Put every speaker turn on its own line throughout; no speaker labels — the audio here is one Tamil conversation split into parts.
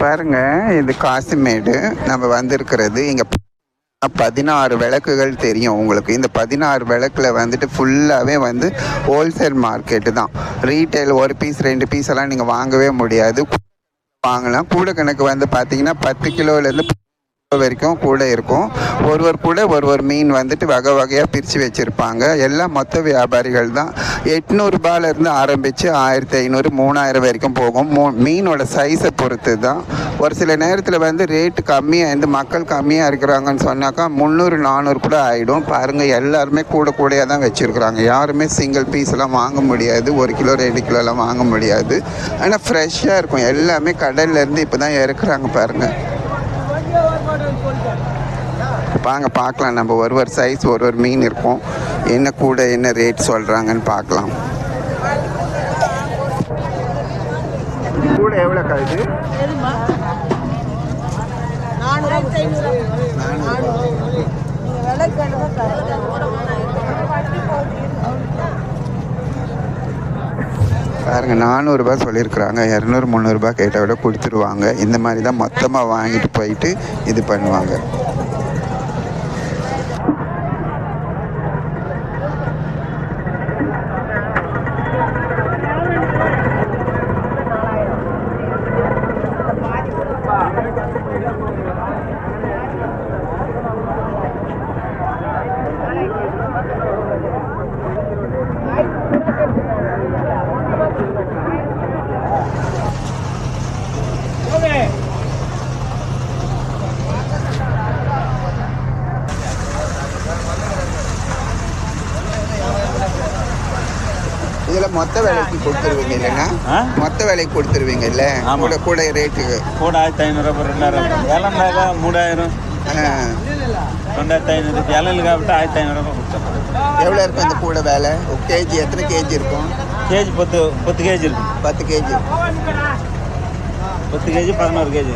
பாருங்க இது காசிமேடு. நம்ம வந்திருக்கிறது இங்க பதினாறு விளக்குகள் தெரியும் உங்களுக்கு. இந்த பதினாறு விளக்குல வந்துட்டு ஃபுல்லாகவே வந்து ஹோல்சேல் மார்க்கெட்டு தான். ரீட்டைல் ஒரு பீஸ் ரெண்டு பீஸ் எல்லாம் நீங்கள் வாங்கவே முடியாது. வாங்கலாம். கூட கணக்கு வந்து பார்த்தீங்கன்னா பத்து கிலோலேருந்து வரைக்கும் கூட இருக்கும். ஒரு ஒரு கூட ஒரு ஒரு மீன் வந்துட்டு வகை வகையாக பிரித்து வச்சுருப்பாங்க. எல்லாம் மொத்த வியாபாரிகள் தான். எட்நூறுபாலேருந்து ஆரம்பித்து ஆயிரத்தி ஐநூறு மூணாயிரம் வரைக்கும் போகும். மூ மீனோட சைஸை பொறுத்து தான் ஒரு சில நேரத்தில் வந்து ரேட்டு கம்மியாக இருந்து மக்கள் கம்மியாக இருக்கிறாங்கன்னு சொன்னாக்கா முந்நூறு நானூறு கூட ஆகிடும் பாருங்கள் எல்லாருமே கூட கூடையாக தான் வச்சுருக்குறாங்க. யாருமே சிங்கிள் பீஸ் எல்லாம் வாங்க முடியாது. ஒரு கிலோ ரெண்டு கிலோலாம் வாங்க முடியாது. ஆனால் ஃப்ரெஷ்ஷாக இருக்கும். எல்லாமே கடல்லேருந்து இப்போ தான் இறக்குறாங்க பாருங்கள் வாங்க பார்க்கலாம். நம்ம ஒரு ஒரு சைஸ் ஒரு ஒரு மீன் இருக்கும். என்ன கூட என்ன ரேட் சொல்கிறாங்கன்னு பார்க்கலாம். கூட எவ்வளோ கழுது பாருங்க நானூறுரூபா சொல்லியிருக்கிறாங்க. இரநூறு முந்நூறுரூபா கேட்டால் விட கொடுத்துருவாங்க. இந்த மாதிரி தான் மொத்தமாக வாங்கிட்டு போயிட்டு இது பண்ணுவாங்க. மொத்த விலைக்கு கொடுத்துருவீங்க இல்லைன்னா? மொத்த விலைக்கு கொடுத்துருவீங்க இல்லை. கூட கூட ரேட்டுக்கு
கூட ஆயிரத்தி ஐநூறுரூவா ரெண்டாயிரம் இளம்னாக்கா மூணாயிரம். ரெண்டாயிரத்தி ஐநூறு இலையில் காப்பிட்டு ஆயிரத்தி கொடுத்தோம்
எவ்வளோ இருக்கும் இந்த கூட வேலை? கேஜி எத்தனை கேஜி இருக்கும்?
கேஜி பத்து பத்து கேஜி இருக்கு
பத்து கேஜி
பத்து கேஜி பதினோரு கேஜி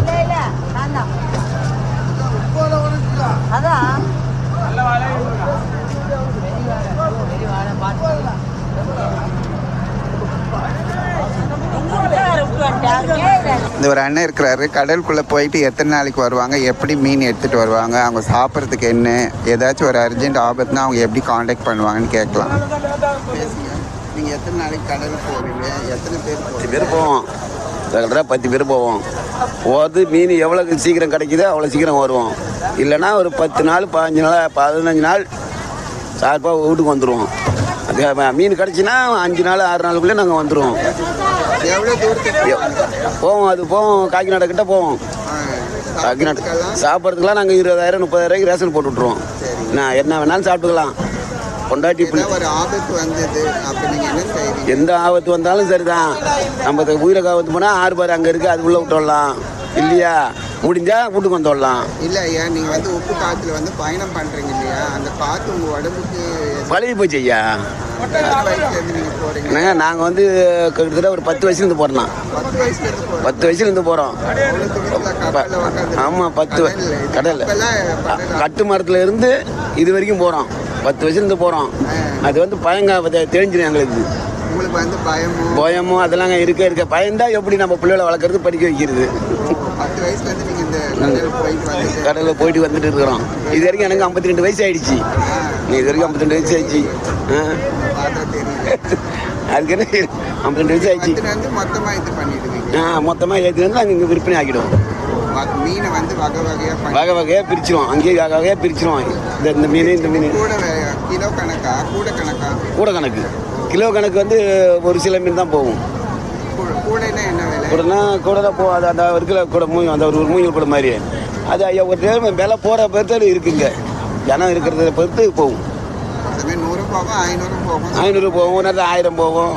இல்ல இல்ல நான் தான் அதான்
இந்த ஒரு அண்ணன் இருக்கிறாரு. கடலுக்குள்ளே போயிட்டு எத்தனை நாளைக்கு வருவாங்க? எப்படி மீன் எடுத்துகிட்டு வருவாங்க? அவங்க சாப்பிட்றதுக்கு என்ன? ஏதாச்சும் ஒரு அர்ஜென்ட் ஆபத்துனா அவங்க எப்படி காண்டாக்ட் பண்ணுவாங்கன்னு கேட்கலாம். நீங்கள் எத்தனை நாளைக்கு கடலுக்கு போவீங்க? எத்தனை பேர்
பத்து பேர் போவோம். ரெகுலராக பத்து பேர் போவோம். போகிறது மீன் எவ்வளோ சீக்கிரம் கிடைக்குதோ அவ்வளோ சீக்கிரம் வருவோம். இல்லைன்னா ஒரு பத்து நாள் பதினஞ்சு நாள் பதினஞ்சு நாள் சார்பாக வீட்டுக்கு வந்துடுவோம் அது மீன் கிடச்சின்னா அஞ்சு நாள் ஆறு நாளுக்குள்ளே நாங்கள் வந்துடுவோம் போவோம் அது போவோம் காக்கிநாடா கிட்ட போவோம். காக்கிநாடு
சாப்பிட்றதுக்கெல்லாம்
நாங்கள் இருபதாயிரம் முப்பதாயிரூவாய்க்கு ரேஷன் போட்டு விட்ருவோம் நான் என்ன வேணாலும் சாப்பிட்டுக்கலாம்.
ஆபத்து செய்வீங்க?
எந்த ஆபத்து வந்தாலும் சரிதான். நம்ம உயிரை காவத்து போனால் ஆறு பார் அங்கே இருக்குது அது உள்ளே விட்டுடலாம் இல்லையா? முடிஞ்சா வீட்டுக்கு வந்துடலாம்
இல்லை ஐயா நீங்கள் வந்து உப்பு காற்றுல வந்து பயணம் பண்ணுறீங்க இல்லையா? அந்த காற்று உங்கள் உடம்புக்கு
பழகி போச்சு ஐயா. என்னங்க நாங்கள் வந்து கிட்டத்தட்ட ஒரு பத்து வயசுலேருந்து போகிறோம்
பத்து வயசுலேருந்து போகிறோம்
ஆமாம் பத்து கடல் கட்டு மரத்துல இருந்து இது வரைக்கும் போகிறோம் பத்து வயசுலேருந்து போகிறோம் அது வந்து பயங்க தெரிஞ்சிடும் எங்களுக்கு.
பயமும்
அதெல்லாம் இருக்க இருக்க. பயந்தா எப்படி நம்ம பிள்ளைகளை வளர்க்குறது படிக்க வைக்கிறது?
பத்து வயசுல இருந்து நீங்க இந்த கடல் போயிட்டு வந்துட்டு
கடலில் போயிட்டு வந்துட்டு இருக்கிறோம். இது வரைக்கும் எனக்கு ஐம்பத்தி ரெண்டு வயசு ஆயிடுச்சு நீ இது வரைக்கும் ஐம்பத்தி ரெண்டு வயசு ஆயிடுச்சு அதுக்கு என்ன ஐம்பத்தி ரெண்டு வயசு ஆயிடுச்சு
இருந்து மொத்தமா இது பண்ணிடுவீங்க.
ஆ மொத்தமாக ஏற்றி வந்து அங்கே இங்கே விற்பனை ஆக்கிடுவோம்
மீனை வந்து வகை வகையா பண்ணி
வகை வகையாக பிரிச்சிருவோம். அங்கேயே வகை வகையாக பிரிச்சிருவோம். இந்த இந்த மீன் இந்த மீன்.
கூட கிலோ கணக்கா? கூட கணக்கா?
கூட கணக்கு. கிலோ கணக்கு வந்து ஒரு சில மீன் தான் போகும்.
கூட- கூடைனா என்ன
கூடனா கூட தான் போகும் அது அந்த இருக்கிற கூட மூய் அந்த ஒரு மூங்கில் கூட மாதிரி அது ஐயா ஒரு நேரம் விலை போகிற பொறுத்தவரை இருக்குங்க. ஜனம் இருக்கிறத பொறுத்து போகும்.
ஐநூறு போகும்.
நல்ல ஆயிரம் போகும்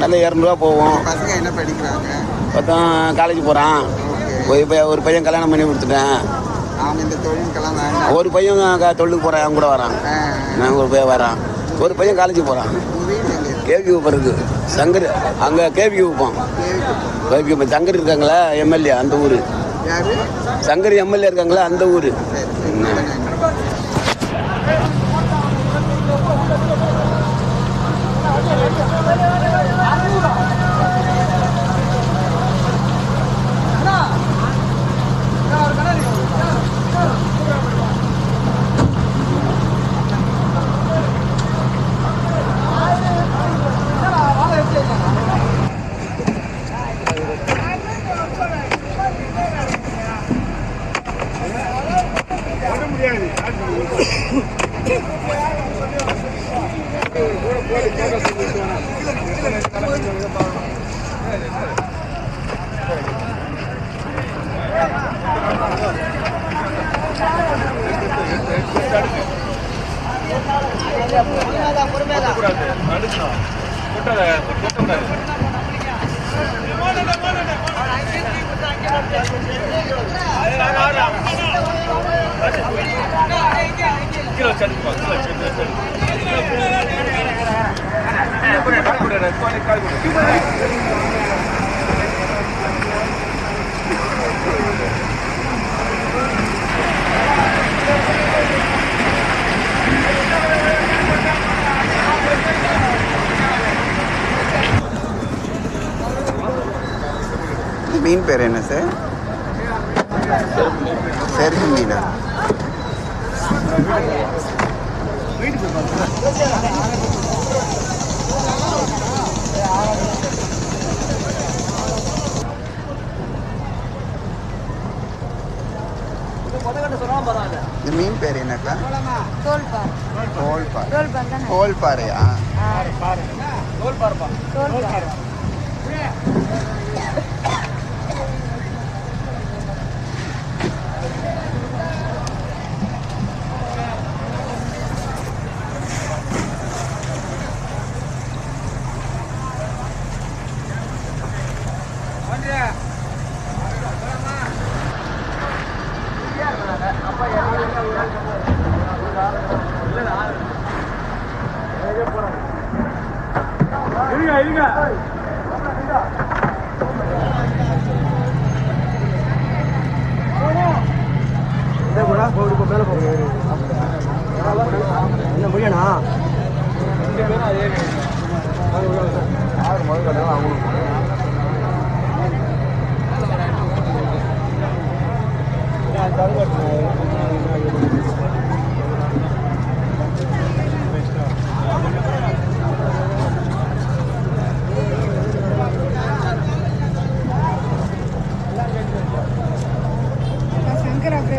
நல்ல இரநூறுவா போகும்.
பசங்க என்ன படிக்கிறாங்க?
காலேஜ் போகிறான் ஒரு பையன் ஒரு பையன் கல்யாணம் பண்ணி கொடுத்துட்டேன். ஒரு பையன் தொழிலுக்கு போகிறான் அவன் கூட வரான். நான் ஒரு பையன் வரான். ஒரு பையன் காலேஜ் போகிறான்
உங்கள் வீடு
சங்கர் அங்கே கேபி ஊப்பம் கேபி ஊப்பம் சங்கர் இருக்காங்களா? எம்எல்ஏ அந்த ஊர். சங்கர் எம்எல்ஏ இருக்காங்களா? அந்த ஊர்.
பொறுமையாக பொறுமையாக கொட்டக்கூடாது மீன் பேர் என்ன சார்? செருப்பு மீனா. இந்த மீன் பேர் என்னக்கா?
தோல்பார் தோல்பார்
தோல்பாறையா
தோல்பார்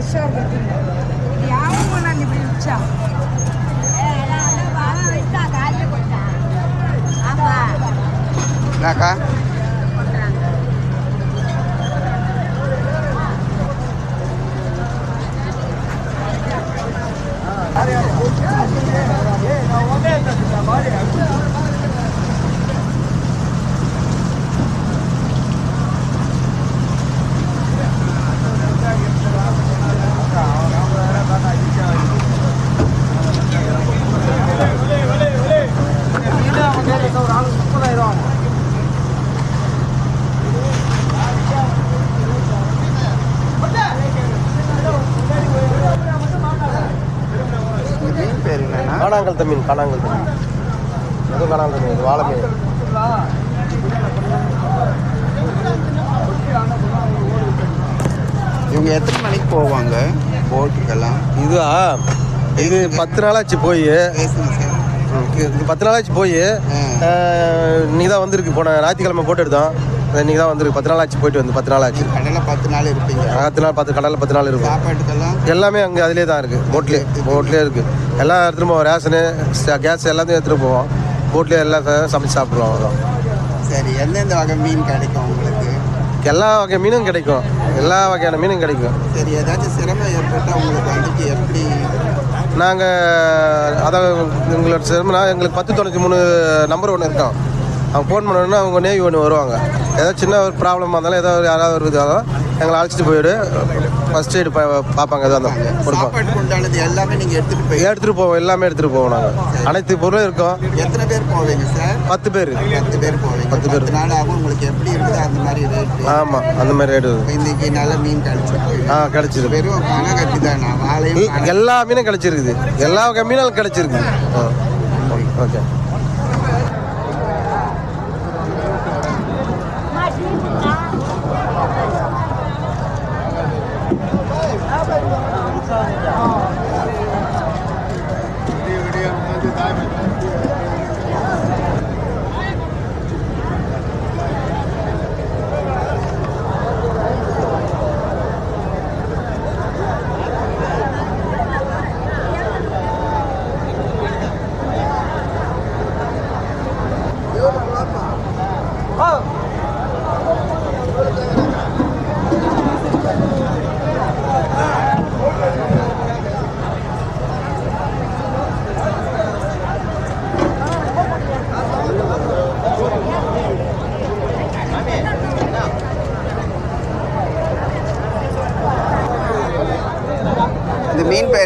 சங்கரா ஃப்ரெஷ்ஷாக இருக்குது இது யாவும் நான் இப்படி வச்சா
என்னக்கா இந்த மீன் பேர் என்னன்னா
காணாங்கல் மீன் காணாங்கல் மீன் எதுவும் காணாங்கல் மீன் இது வாழை மீன்
இவங்க எத்தனை மணிக்கு போவாங்க? போட்டுக்கெல்லாம்
இதுவா இது பத்து நாளாச்சு போய். இது பத்து நாளாச்சு போய். இன்னைக்கு தான் வந்திருக்கு. போன ஞாயிற்றுக்கிழமை போட்டு எடுத்தோம். இன்னைக்கு தான் வந்திருக்கு. பத்து நாளாச்சு போயிட்டு வந்து பத்து நாளாச்சு.
கடையில் பத்து நாள் இருப்பீங்க.
பத்து நாள் பத்து கடலில் பத்து நாள் இருக்கும்.
சாப்பாட்டுக்கெல்லாம்?
எல்லாமே அங்கே அதிலே தான் இருக்குது போட்லேயே போட்லேயே இருக்குது எல்லாம் எடுத்துகிட்டு போவோம் ரேஷனு கேஸ் எல்லாத்தையும் எடுத்துகிட்டு போவோம். போட்லேயே எல்லாம் சமைச்சு சாப்பிடுவோம் அவ்வளோதான்
சரி எந்தெந்த வகை மீன் கிடைக்கும் உங்களுக்கு?
எல்லா வகை மீனும் கிடைக்கும். எல்லா வகையான மீனும் கிடைக்கும்.
சரி ஏதாச்சும் சிரமம் ஏற்பட்டால் உங்களுக்கு வந்துட்டு எப்படி?
நாங்கள் அதான் எங்களோட சிரமம்னா எங்களுக்கு பத்து தொண்ணூற்றி மூணு நம்பர் ஒன்று இருக்கோம். அவங்க ஃபோன் பண்ணோன்னா அவங்க நேவி ஒன்று வருவாங்க. ஏதாவது சின்ன ஒரு ப்ராப்ளமாக இருந்தாலும் ஏதாவது யாராவது ஒரு இதாலும் எங்களை அழைச்சிட்டு போயிடு. ஃபஸ்ட் எய்டு பார்ப்பாங்க எதாக இருந்தாலும் கொடுப்பாங்க.
சாப்பாட்டுக்கு உண்டானது எல்லாமே நீங்கள் எடுத்துகிட்டு போய்
எடுத்துகிட்டு போவோம் எல்லாமே எடுத்துகிட்டு போவோம் நாங்கள் அனைத்து பொருளும் இருக்கும்.
எத்தனை பேர் போவீங்க சார்
பத்து பேர்.
பத்து பேர் போவீங்க.
பத்து பேர்.
பத்து நாள் ஆகும் உங்களுக்கு எப்படி இருக்குது? அந்த மாதிரி ரேட்டு
ஆமாம் அந்த மாதிரி ரேட்டு
இன்னைக்கு நல்ல மீன் கிடைச்சிருக்கு.
ஆ கிடச்சிருக்கு.
வெறும் பணம் கட்டி தானா வாழையும்
எல்லா மீனும் கிடச்சிருக்குது. எல்லா மீனும் கிடச்சிருக்கு. ஆ ஓகே.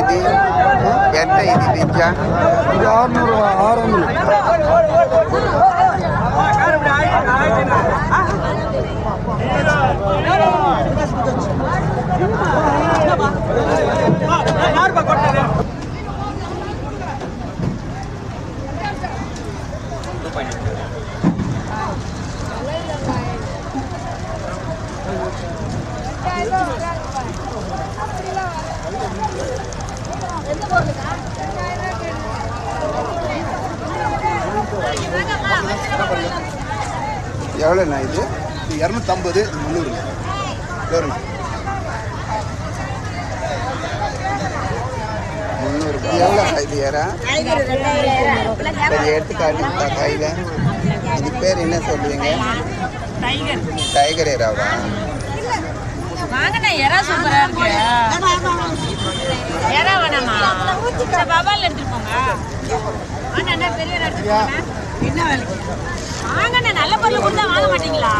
ఎంత ఇది ఎంత ఇది పిచ్చా எவ்வளோண்ணா இது?
இரநூத்தம்பது முந்நூறு
முந்நூறு எவ்வளோ இது ஏறா? எடுத்து காட்டுங்கப்பா கையில். இது பேர் என்ன சொல்லுவீங்க? டைகர். ஏராவா
வாங்கண்ணா எறா சூப்பரா இருக்கு. எறா வேணாமா சரி, பவால் எடுத்துட்டு போங்க. அண்ணா பெரிய எறா எடுத்துட்டு போங்க. என்ன வேலைக்கு? வாங்கண்ணா நல்ல பொருள் கொடுத்தா வாங்க மாட்டீங்களா?